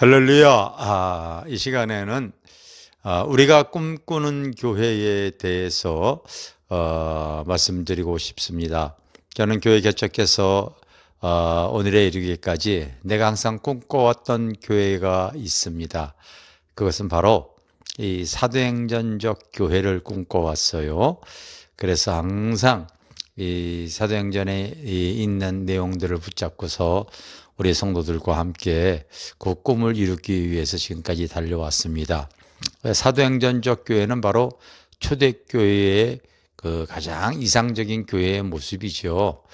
할렐루야. 아, 이 시간에는 아, 우리가 꿈꾸는 교회에 대해서 어, 말씀드리고 싶습니다. 저는 교회 개척해서 어, 오늘에 이르기까지 내가 항상 꿈꿔왔던 교회가 있습니다. 그것은 바로 이 사도행전적 교회를 꿈꿔왔어요. 그래서 항상 이 사도행전에 이 있는 내용들을 붙잡고서 우리 성도들과 함께 그 꿈을 이루기 위해서 지금까지 달려왔습니다. 사도행전적 교회는 바로 초대교회의 그 가장 이상적인 교회의 모습이죠.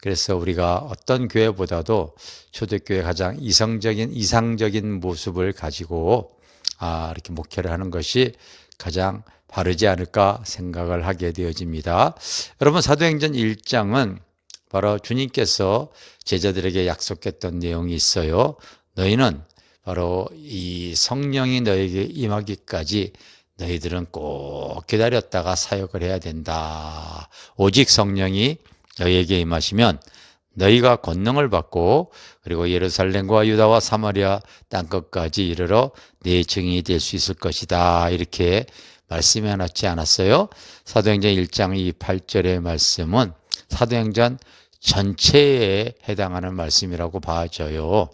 그래서 우리가 어떤 교회보다도 초대교회 가장 이성적인 이상적인 모습을 가지고 아, 이렇게 목회를 하는 것이 가장 바르지 않을까 생각을 하게 되어집니다. 여러분 사도행전 1장은 바로 주님께서 제자들에게 약속했던 내용이 있어요. 너희는 바로 이 성령이 너에게 임하기까지 너희들은 꼭 기다렸다가 사역을 해야 된다. 오직 성령이 너희에게 임하시면 너희가 권능을 받고 그리고 예루살렘과 유다와 사마리아 땅 끝까지 이르러 내 증인이 될 수 있을 것이다. 이렇게 말씀해 놨지 않았어요? 사도행전 1장 이 8절의 말씀은 사도행전 전체에 해당하는 말씀이라고 봐져요.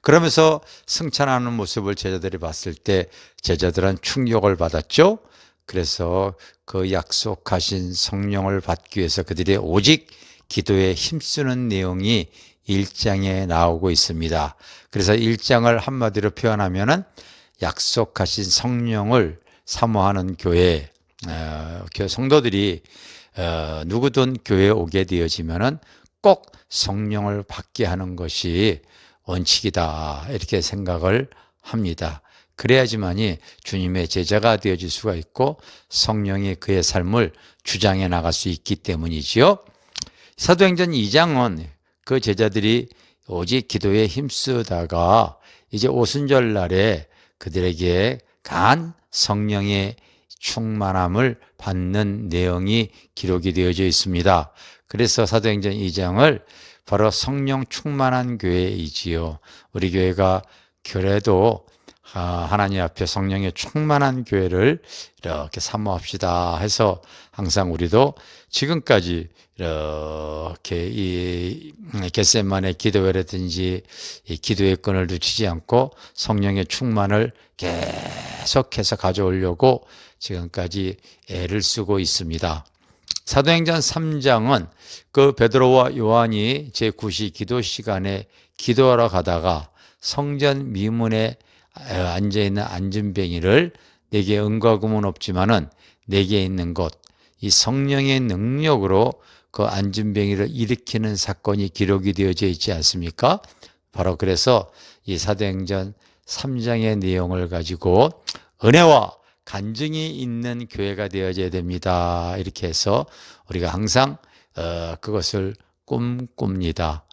그러면서 승천하는 모습을 제자들이 봤을 때 제자들은 충격을 받았죠. 그래서 그 약속하신 성령을 받기 위해서 그들이 오직 기도에 힘쓰는 내용이 1장에 나오고 있습니다. 그래서 1장을 한마디로 표현하면은 약속하신 성령을 사모하는 교회, 어, 성도들이 어, 누구든 교회에 오게 되어지면은 꼭 성령을 받게 하는 것이 원칙이다. 이렇게 생각을 합니다. 그래야지만이 주님의 제자가 되어질 수가 있고 성령이 그의 삶을 주장해 나갈 수 있기 때문이지요. 사도행전 2장은 그 제자들이 오직 기도에 힘쓰다가 이제 오순절 날에 그들에게 간 성령의 충만함을 받는 내용이 기록이 되어져 있습니다. 그래서 사도행전 2장을 바로 성령 충만한 교회이지요. 우리 교회가 그래도 아, 하나님 앞에 성령의 충만한 교회를 이렇게 사모합시다 해서 항상 우리도 지금까지 이렇게 이 겟셋만의 기도회라든지 이 기도의 끈을 놓치지 않고 성령의 충만을 계속 해서 가져오려고 지금까지 애를 쓰고 있습니다. 사도행전 3장은 그 베드로와 요한이 제9시 기도 시간에 기도하러 가다가 성전 미문에 앉아 있는 안전뱅이를 내게 은과 금은 없지만은 내게 있는 것, 이 성령의 능력으로 그 안전뱅이를 일으키는 사건이 기록이 되어져 있지 않습니까? 바로 그래서 이 사도행전 3장의 내용을 가지고 은혜와 간증이 있는 교회가 되어져야 됩니다. 이렇게 해서 우리가 항상 어, 그것을 꿈꿉니다.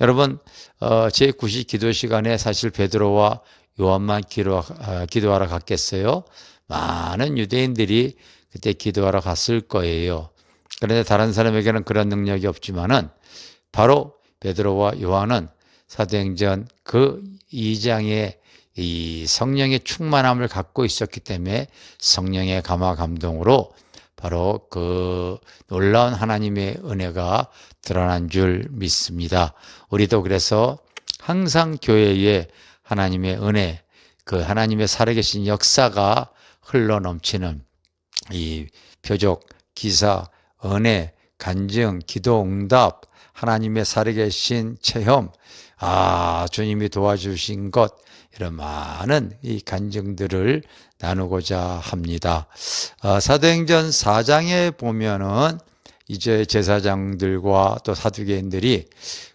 여러분 어, 제9시 기도 시간에 사실 베드로와 요한만 어, 기도하러 갔겠어요? 많은 유대인들이 그때 기도하러 갔을 거예요. 그런데 다른 사람에게는 그런 능력이 없지만은 바로 베드로와 요한은 사도행전 그 2장의 이 성령의 충만함을 갖고 있었기 때문에 성령의 감화 감동으로 바로 그 놀라운 하나님의 은혜가 드러난 줄 믿습니다. 우리도 그래서 항상 교회에 하나님의 은혜, 그 하나님의 살아계신 역사가 흘러 넘치는 이 표적, 기사, 은혜, 간증, 기도, 응답, 하나님의 살아계신 체험, 아, 주님이 도와주신 것, 이런 많은 이 간증들을 나누고자 합니다. 어, 사도행전 4장에 보면은 이제 제사장들과 또 사두개인들이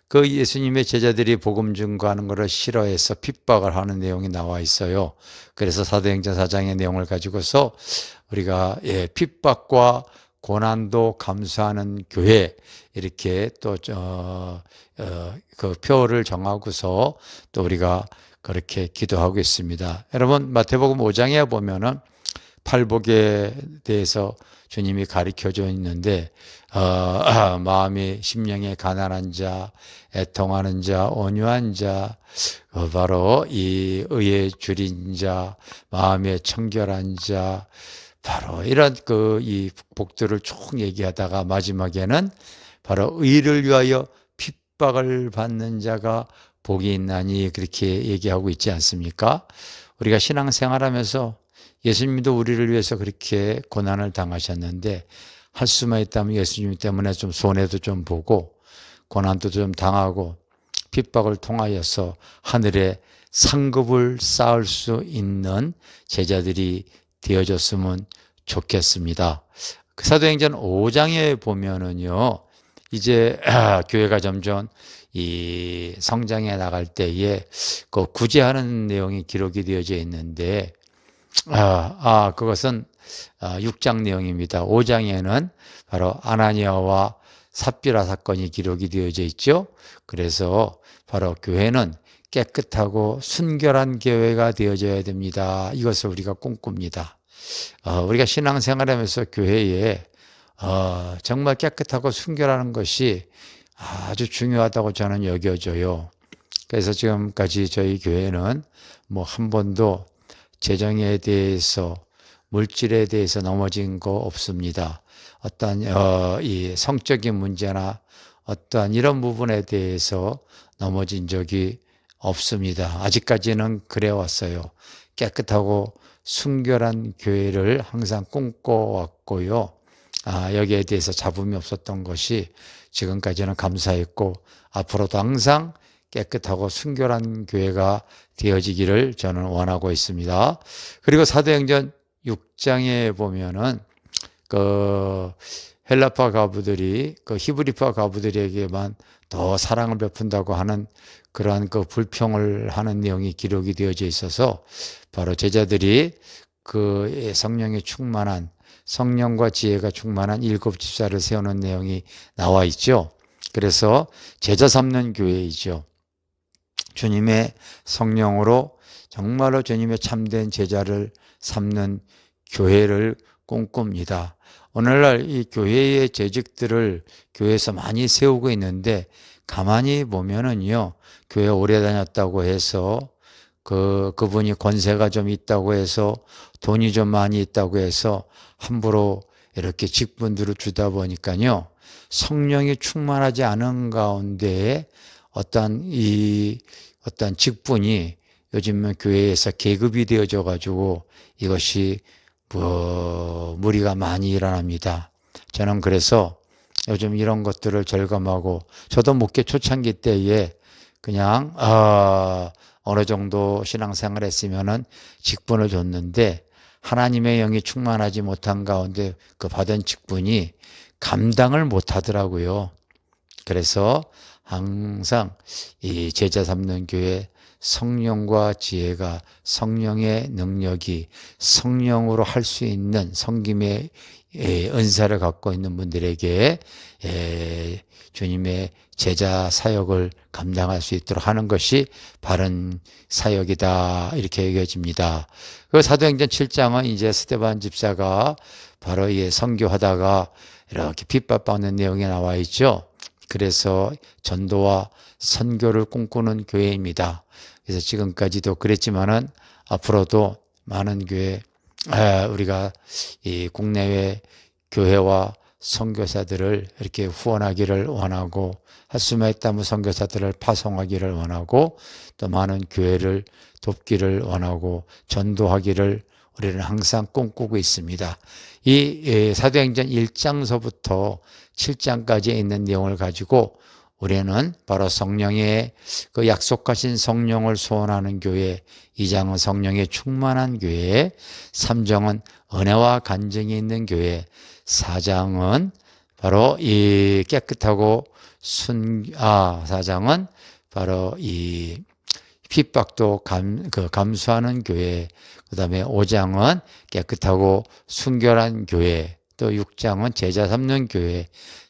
그 예수님의 제자들이 복음 증거하는 것을 싫어해서 핍박을 하는 내용이 나와 있어요. 그래서 사도행전 4장의 내용을 가지고서 우리가 예, 핍박과 고난도 감수하는 교회 이렇게 또그 어, 어, 표를 정하고서 또 우리가 그렇게 기도하고 있습니다. 여러분 마태복음 5장에 보면은 팔복에 대해서 주님이 가르쳐 줘 있는데 어, 마음이 심령에 가난한 자, 애통하는 자, 온유한 자, 어, 바로 이 의에 줄인 자, 마음에 청결한 자, 바로 이런 그 이 복들을 쭉 얘기하다가 마지막에는 바로 의를 위하여 핍박을 받는 자가 복이 있나니 그렇게 얘기하고 있지 않습니까? 우리가 신앙생활하면서 예수님도 우리를 위해서 그렇게 고난을 당하셨는데 할 수만 있다면 예수님 때문에 좀 손해도 좀 보고 고난도 좀 당하고 핍박을 통하여서 하늘에 상급을 쌓을 수 있는 제자들이 되어졌으면 좋겠습니다. 그 사도행전 5장에 보면은요, 이제 교회가 점점 이 성장해 나갈 때에 그 구제하는 내용이 기록이 되어져 있는데, 아, 아 그것은 6장 내용입니다. 5장에는 바로 아나니아와 삽비라 사건이 기록이 되어져 있죠. 그래서 바로 교회는 깨끗하고 순결한 교회가 되어져야 됩니다. 이것을 우리가 꿈꿉니다. 어, 우리가 신앙생활하면서 교회에 어, 정말 깨끗하고 순결하는 것이 아주 중요하다고 저는 여겨져요. 그래서 지금까지 저희 교회는 뭐 한 번도 재정에 대해서 물질에 대해서 넘어진 거 없습니다. 어떤 어, 이 성적인 문제나 어떠한 이런 부분에 대해서 넘어진 적이 없습니다. 아직까지는 그래 왔어요. 깨끗하고 순결한 교회를 항상 꿈꿔왔고요. 아, 여기에 대해서 잡음이 없었던 것이 지금까지는 감사했고 앞으로도 항상 깨끗하고 순결한 교회가 되어지기를 저는 원하고 있습니다. 그리고 사도행전 6장에 보면은 그 헬라파 가부들이 그 히브리파 가부들에게만 더 사랑을 베푼다고 하는 그러한 그 불평을 하는 내용이 기록이 되어져 있어서 바로 제자들이 그 성령에 충만한 성령과 지혜가 충만한 일곱 집사를 세우는 내용이 나와 있죠. 그래서 제자 삼는 교회이죠. 주님의 성령으로 정말로 주님의 참된 제자를 삼는 교회를 꿈꿉니다. 오늘날 이 교회의 재직들을 교회에서 많이 세우고 있는데 가만히 보면은요, 교회 오래 다녔다고 해서 그, 그분이 권세가 좀 있다고 해서 돈이 좀 많이 있다고 해서 함부로 이렇게 직분들을 주다 보니까요, 성령이 충만하지 않은 가운데 어떤 이 어떤 직분이 요즘 교회에서 계급이 되어져 가지고 이것이 뭐 무리가 많이 일어납니다. 저는 그래서 요즘 이런 것들을 절감하고 저도 목회 초창기 때에 그냥 어, 어느 정도 신앙생활 했으면은 직분을 줬는데 하나님의 영이 충만하지 못한 가운데 그 받은 직분이 감당을 못 하더라고요. 그래서 항상 이 제자 삼는 교회 성령과 지혜가 성령의 능력이 성령으로 할 수 있는 성김의 은사를 갖고 있는 분들에게 주님의 제자 사역을 감당할 수 있도록 하는 것이 바른 사역이다 이렇게 여겨집니다. 그 사도행전 7장은 이제 스테반 집사가 바로 이 선교하다가 이렇게 핍박받는 내용이 나와 있죠. 그래서 전도와 선교를 꿈꾸는 교회입니다. 그래서 지금까지도 그랬지만은 앞으로도 많은 교회 우리가 이 국내외 교회와 선교사들을 이렇게 후원하기를 원하고 있다면 선교사들을 파송하기를 원하고 또 많은 교회를 돕기를 원하고 전도하기를 우리는 항상 꿈꾸고 있습니다. 이 사도행전 1장서부터 7장까지 있는 내용을 가지고 우리는 바로 성령의 그 약속하신 성령을 소원하는 교회, 2장은 성령의 충만한 교회, 3장은 은혜와 간증이 있는 교회, 4장은 바로 이 깨끗하고 순, 아, 4장은 바로 이 핍박도 감, 그 감수하는 교회, 그 다음에 5장은 깨끗하고 순결한 교회, 또 6장은 제자 삼는 교회,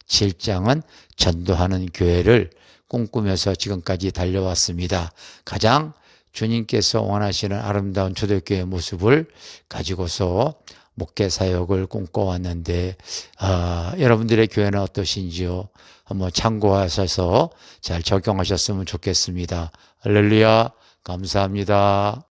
7장은 전도하는 교회를 꿈꾸면서 지금까지 달려왔습니다. 가장 주님께서 원하시는 아름다운 초대교회 모습을 가지고서 목회 사역을 꿈꿔왔는데 아, 여러분들의 교회는 어떠신지요? 한번 참고하셔서 잘 적용하셨으면 좋겠습니다. 할렐루야 감사합니다.